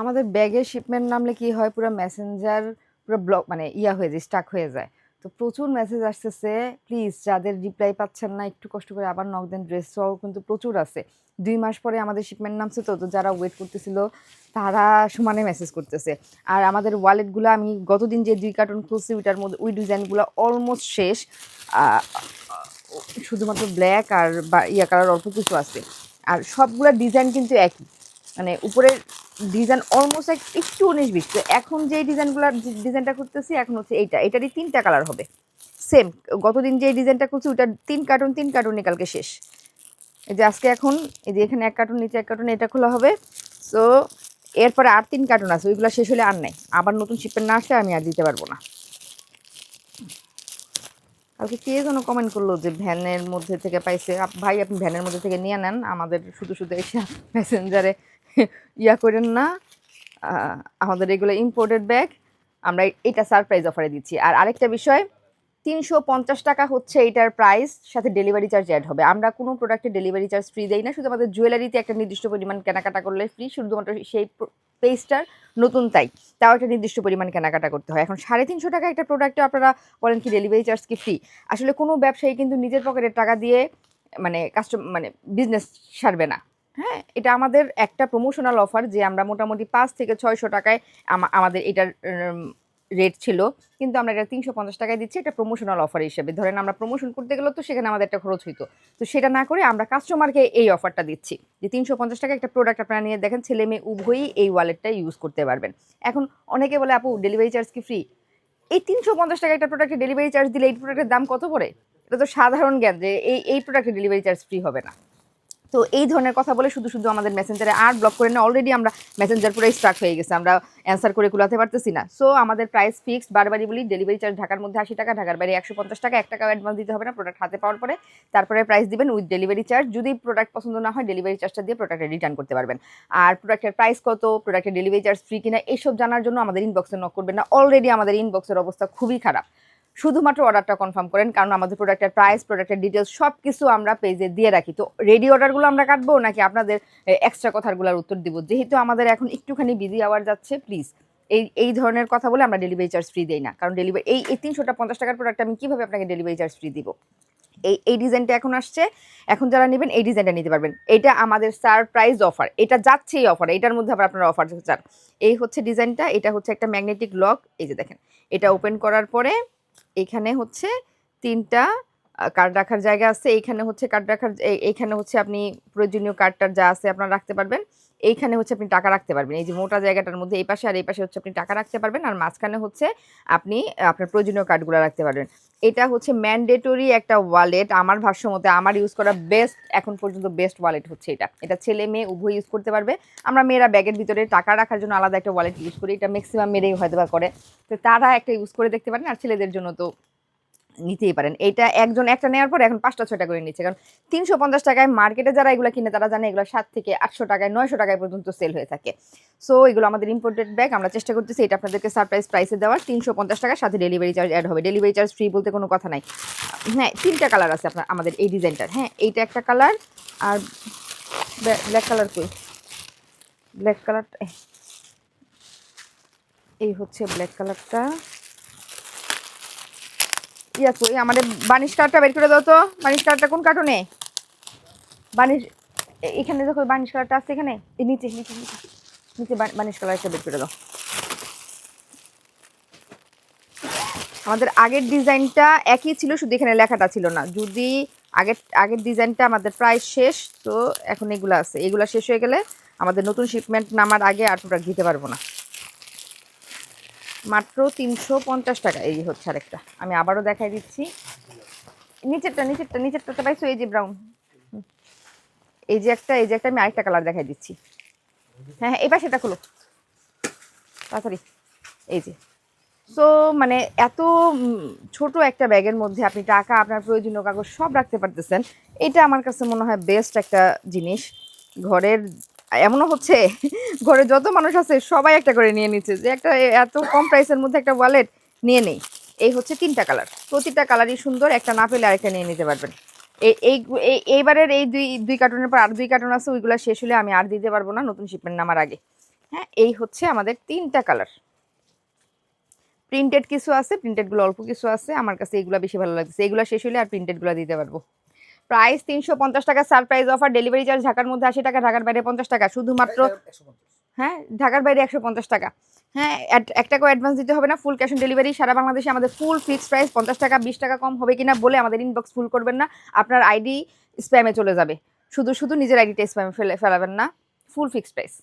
আমাদের ব্যাগের শিপমেন্ট নামলে কি হয়? পুরো মেসেঞ্জার পুরো ব্লক মানে ইয়া হয়ে যায় স্টাক হয়ে যায়। তো প্রচুর মেসেজ আসতেছে। প্লিজ যাদের রিপ্লাই পাচ্ছেন না, একটু কষ্ট করে আবার নক দেন। ড্রেসও কিন্তু প্রচুর আছে। দুই মাস পরে আমাদের শিপমেন্ট নামছে তো তো যারা ওয়েট করতেছিল, তারা সমানে মেসেজ করতেছে। আর আমাদের ওয়ালেটগুলো আমি গতদিন যে দুই কার্টুন খুলছি, ওইটার মধ্যে, ওই ডিজাইনগুলো অলমোস্ট শেষ। শুধুমাত্র ব্ল্যাক আর বা, ইয়া কালার অল্প কিছু আছে। আর সবগুলা ডিজাইন কিন্তু একই। মানে উপরের ডিজাইন অলমোস্ট একটু উনিশ বিশ। তো এখন যে ডিজাইনগুলো ডিজাইনটা করতেছি, এখন হচ্ছে এইটা। এটারই তিনটা কালার হবে। সেম গতদিন যে ডিজাইনটা করছি ওটার তিন কার্টুন তিন কার্টুনই কালকে শেষ। এই যে আজকে এখন, এই যে এখানে এক কার্টুন নিচে এক কার্টুন এটা খোলা হবে। সো এরপরে আর তিন কার্টুন আছে, ওইগুলো শেষ হলে আর নাই। আবার নতুন শিপের না আসলে আমি আর দিতে পারব না। কালকে কে যেন কমেন্ট করল যে ভ্যানের মধ্যে থেকে পাইছে। ভাই, আপনি ভ্যানের মধ্যে থেকে নিয়ে নেন। আমাদের শুধু শুধু এসে মেসেঞ্জারে ইয়া করেন না। আমাদের এগুলো ইম্পোর্টেড ব্যাগ আমরা এটা সারপ্রাইজ অফারে দিচ্ছি। আর আরেকটা বিষয়, তিনশো পঞ্চাশ টাকা হচ্ছে এটার প্রাইস সাথে ডেলিভারি চার্জ অ্যাড হবে। আমরা কোনো প্রোডাক্টে ডেলিভারি চার্জ ফ্রি দেই না শুধু আমাদের জুয়েলারিতে একটা নির্দিষ্ট পরিমাণ কেনাকাটা করলে ফ্রি শুধুমাত্র সেই পেজটার নতুন তাই। তাও একটা নির্দিষ্ট পরিমাণ কেনাকাটা করতে হয়। এখন সাড়ে তিনশো টাকা একটা প্রোডাক্টে আপনারা বলেন কি ডেলিভারি চার্জ কি ফ্রি আসলে কোনো ব্যবসায়ী কিন্তু নিজের পকেটের টাকা দিয়ে মানে কাস্টম মানে বিজনেস সারবে না। হ্যাঁ এটা আমাদের একটা প্রমোশনাল অফার যে আমরা মোটামুটি পাঁচ থেকে ছয়শো টাকায় আমাদের এটার রেট ছিল। কিন্তু আমরা এটা তিনশো পঞ্চাশ টাকায় দিচ্ছি, এটা প্রমোশনাল অফার হিসেবে। ধরেন আমরা প্রমোশন করতে গেলেও তো সেখানে আমাদের একটা খরচ হইতো। তো সেটা না করে আমরা কাস্টমারকে এই অফারটা দিচ্ছি যে তিনশো পঞ্চাশ টাকা একটা প্রোডাক্ট আপনারা নিয়ে দেখেন, ছেলে মেয়ে উভয়ই এই ওয়ালেটটা ইউজ করতে পারবেন। এখন অনেকে বলে, আপু ডেলিভারি চার্জ কি ফ্রি এই তিনশো পঞ্চাশ টাকা একটা প্রোডাক্টে ডেলিভারি চার্জ দিলে এই প্রোডাক্টের দাম কত পড়ে? এটা তো সাধারণ জ্ঞান যে এই এই প্রোডাক্টে ডেলিভারি চার্জ ফ্রি হবে না। তো এই ধরনের কথা বলে শুধু শুধু আমাদের মেসেঞ্জারে আর ব্লক করে না অলরেডি আমরা মেসেঞ্জার পুরো স্টার্ট হয়ে গেছে, আমরা অ্যান্সার করে কুলাতে পারতেছি না। সো আমাদের প্রাইস ফিক্সড বারবারই বলি ডেলিভারি চার্জ ঢাকার মধ্যে আশি টাকা, ঢাকার বাইরে একশো পঞ্চাশ টাকা, এক টাকা অ্যাডভান্স দিতে হবে না প্রোডাক্ট হাতে পাওয়ার পরে তারপরে প্রাইস দিবেন উইথ ডেলিভারি চার্জ যদি প্রোডাক্ট পছন্দ না হয় ডেলিভারি চার্জটা দিয়ে প্রোডাক্টটা রিটার্ন করতে পারবেন। আর প্রোডাক্টের প্রাইস কত প্রোডাক্টের ডেলিভারি চার্জ ফ্রি কিনা এইসব জানার জন্য আমাদের ইনবক্সে নক করবেন না। অলরেডি আমাদের ইনবক্সের অবস্থা খুবই খারাপ। শুধুমাত্র অর্ডারটা কনফার্ম করেন, কারণ আমাদের প্রোডাক্টের প্রাইস প্রোডাক্টের ডিটেলস সব কিছু আমরা পেজে দিয়ে রাখি। তো রেডি অর্ডারগুলো আমরা কাটবো নাকি আপনাদের এক্সট্রা কথাগুলোর উত্তর দিব? যেহেতু আমাদের এখন একটুখানি বিজি আওয়ার যাচ্ছে প্লিজ এই এই ধরনের কথা বলে আমরা ডেলিভারি চার্জ ফ্রি দিই না। কারণ ডেলিভারি এই এই তিনশোটা পঞ্চাশ টাকার প্রোডাক্ট আমি কীভাবে আপনাকে ডেলিভারি চার্জ ফ্রি দিব? এই এই ডিজাইনটা এখন আসছে, এখন যারা নেবেন এই ডিজাইনটা নিতে পারবেন। এটা আমাদের সারপ্রাইজ অফার এটা যাচ্ছে এই অফার এটার মধ্যে আবার আপনারা অফার চান। এই হচ্ছে ডিজাইনটা এটা হচ্ছে একটা ম্যাগনেটিক লক এই যে দেখেন, এটা ওপেন করার পরে এখানে হচ্ছে তিনটা কার্ড রাখার জায়গা আছে, এইখানে হচ্ছে কার্ড রাখার, এই- এইখানে হচ্ছে আপনি প্রয়োজনীয় কার্ডটার যা আছে আপনারা রাখতে পারবেন। এইখানে হচ্ছে আপনি টাকা রাখতে পারবেন। এই যে মোটা জায়গাটার মধ্যে এই পাশে আর এই পাশে হচ্ছে আপনি টাকা রাখতে পারবেন। আর মাঝখানে হচ্ছে আপনি আপনার প্রয়োজনীয় কার্ডগুলো রাখতে পারবেন। এটা হচ্ছে ম্যান্ডেটরি একটা ওয়ালেট আমার ভাষ্য মতে আমার ইউজ করা বেস্ট এখন পর্যন্ত বেস্ট ওয়ালেট হচ্ছে এটা। এটা ছেলে মেয়ে উভয় ইউজ করতে পারবে। আমরা মেয়েরা ব্যাগের ভিতরে টাকা রাখার জন্য আলাদা একটা ওয়ালেট ইউজ করি। এটা ম্যাক্সিমাম মেয়েরাই হয়তো করে। তো তারা একটা ইউজ করে দেখতে পারেন। আর ছেলেদের জন্য তো নিতেই পারেন। এটা একজন একটা নেওয়ার পর এখন পাঁচটা, ছয়টা করে নিচ্ছে। কারণ তিনশো পঞ্চাশ টাকায় মার্কেটে যারা এগুলো কিনে, তারা জানে এগুলো সাত থেকে আটশো টাকায়, নয়শো টাকায় পর্যন্ত সেল হয়ে থাকে। সো এগুলো আমাদের ইম্পোর্টেড ব্যাগ আমরা চেষ্টা করতেছি এটা আপনাদেরকে সারপ্রাইজ প্রাইসে দেওয়ার। তিনশো পঞ্চাশ টাকার সাথে ডেলিভারি চার্জ অ্যাড হবে। ডেলিভারি চার্জ ফ্রি বলতে কোনো কথা নাই। হ্যাঁ তিনটা কালার আছে আপনার, আমাদের এই ডিজাইনটার হ্যাঁ এইটা একটা কালার আর ব্ল্যাক কালার কই? ব্ল্যাক কালারটা এই হচ্ছে ব্ল্যাক কালারটা ইয়া কই আমাদের বানিশ কালারটা বের করে দাও তো। বানিশ কালারটা কোন কার্টুনে বানিশ এখানে দেখো বানিশ কালারটা আছে এখানে? নিচে নিচে নিচে। নিচে বানিশ কালারটা বের করে দাও। আমাদের আগের ডিজাইনটা একই ছিল, শুধু এখানে লেখাটা ছিল না। যদি আগের আগের ডিজাইনটা আমাদের প্রায় শেষ, তো এখন এগুলো আছে। এগুলো শেষ হয়ে গেলে আমাদের নতুন শিপমেন্ট নামার আগে আর প্রোডাক্ট দিতে পারব না। মাত্র তিনশো পঞ্চাশ টাকা। এই হচ্ছে আরেকটা। আমি আবারও দেখাই দিচ্ছি। নিচেরটা নিচেরটা নিচেরটা পাইছো, এই যে ব্রাউন এই যে একটা, এই যে একটা আমি আরেকটা কালার দেখাই দিচ্ছি। হ্যাঁ হ্যাঁ এই এটা খোলো। তাড়াতাড়ি। এই যে। সো মানে এত ছোট একটা ব্যাগের মধ্যে আপনি টাকা, আপনার প্রয়োজনীয় কাগজ সব রাখতে পারতেছেন, এটা আমার কাছে মনে হয় বেস্ট একটা জিনিস। ঘরের এমনও হচ্ছে, ঘরে যত মানুষ আছে সবাই একটা করে নিয়ে নিচ্ছে। যে একটা এত কম প্রাইসের মধ্যে একটা ওয়ালেট নিয়ে নেই। এই হচ্ছে তিনটা কালার প্রতিটা কালারই সুন্দর, একটা না পেলে আরেকটা নিয়ে নিতে পারবেন। এই এই এই- এইবারের এই দুই দুই কার্টুনের পর আর দুই কার্টুন আছে, ওইগুলো শেষ হলে আমি আর দিতে পারব না, নতুন শিপমেন্ট নামার আগে। হ্যাঁ এই হচ্ছে আমাদের তিনটা কালার প্রিন্টেড কিছু আছে প্রিন্টেডগুলো অল্প কিছু আছে, আমার কাছে এগুলো বেশি ভালো লাগছে এগুলো শেষ হলে আর প্রিন্টেডগুলো দিতে পারব। প্রাইস তিনশো পঞ্চাশ টাকা সারপ্রাইজ অফার ডেলিভারি চার্জ ঢাকার মধ্যে আশি টাকা ঢাকার বাইরে পঞ্চাশ টাকা। শুধুমাত্র হ্যাঁ ঢাকার বাইরে একশো পঞ্চাশ টাকা। হ্যাঁ এক- টাকাও অ্যাডভান্স দিতে হবে না ফুল ক্যাশ অন ডেলিভারি সারা বাংলাদেশে আমাদের ফুল ফিক্স প্রাইস পঞ্চাশ টাকা বিশ টাকা কম হবে কিনা বলে আমাদের ইনবক্স ফুল করবেন না। আপনার আইডি স্প্যামে চলে যাবে। শুধু শুধু নিজের আইডিটা স্প্যামে ফেলে ফেলাবেন না ফুল ফিক্সড প্রাইস